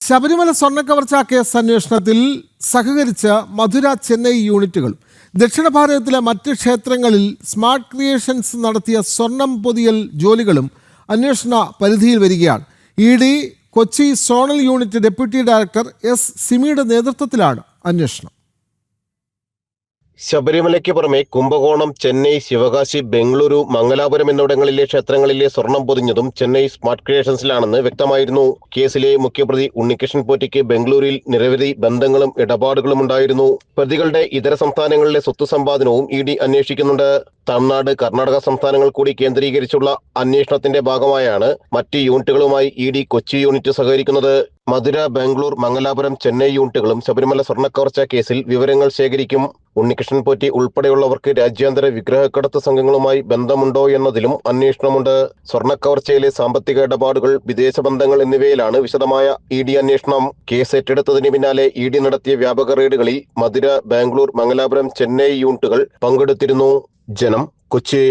Sabarimala സ്വർണക്കവർച്ചാ case അന്വേഷണത്തിൽ സഹകരിച്ച മധുര ചെന്നൈ യൂണിറ്റുകൾ ദക്ഷിണ ഭാരതത്തിലെ മറ്റ് ക്ഷേത്രങ്ങളിൽ സ്മാർട്ട് ക്രിയേഷൻസ് നടത്തിയ സ്വർണം പൊതിയൽ ജോലികളും അന്വേഷണ പരിധിയിൽ വരികയാണ്. E D Kochi zonal unit deputy director S സിമിയുടെ നേതൃത്വത്തിലാണ് അന്വേഷണം. ശബരിമലയ്ക്ക് പുറമെ കുംഭകോണം ചെന്നൈ ശിവകാശി ബംഗളൂരു മംഗലാപുരം എന്നിവിടങ്ങളിലെ ക്ഷേത്രങ്ങളിലെ സ്വർണം പൊതിഞ്ഞതും ചെന്നൈ സ്മാർട്ട് ക്രിയേഷൻസിലാണെന്ന് വ്യക്തമായിരുന്നു. കേസിലെ മുഖ്യപ്രതി ഉണ്ണികൃഷ്ണൻ പോറ്റിക്ക് ബംഗളൂരിൽ നിരവധി ബന്ധങ്ങളും ഇടപാടുകളും ഉണ്ടായിരുന്നു. പ്രതികളുടെ ഇതര സംസ്ഥാനങ്ങളിലെ സ്വത്ത് സമ്പാദനവും ഇ ഡി അന്വേഷിക്കുന്നുണ്ട്. തമിഴ്നാട് കർണാടക സംസ്ഥാനങ്ങൾ കൂടി കേന്ദ്രീകരിച്ചുള്ള അന്വേഷണത്തിന്റെ ഭാഗമായാണ് മറ്റ് യൂണിറ്റുകളുമായി ഇ ഡി കൊച്ചി യൂണിറ്റ് സഹകരിക്കുന്നത്. മധുര ബാംഗ്ലൂർ മംഗലാപുരം ചെന്നൈ യൂണിറ്റുകളും ശബരിമല സ്വർണക്കവർച്ച കേസിൽ വിവരങ്ങൾ ശേഖരിക്കും. ഉണ്ണികൃഷ്ണൻ പോറ്റി ഉൾപ്പെടെയുള്ളവർക്ക് രാജ്യാന്തര വിഗ്രഹക്കടത്ത് സംഘങ്ങളുമായി ബന്ധമുണ്ടോ എന്നതിലും അന്വേഷണമുണ്ട്. സ്വർണക്കവർച്ചയിലെ സാമ്പത്തിക ഇടപാടുകൾ വിദേശ ബന്ധങ്ങൾ എന്നിവയിലാണ് വിശദമായ ഇ ഡി അന്വേഷണം. കേസ് ഏറ്റെടുത്തതിന് പിന്നാലെ ഇ ഡി നടത്തിയ വ്യാപക റെയ്ഡുകളിൽ മധുര ബാംഗ്ലൂർ മംഗലാപുരം ചെന്നൈ യൂണിറ്റുകൾ പങ്കെടുത്തിരുന്നു. ജനം കൊച്ചി.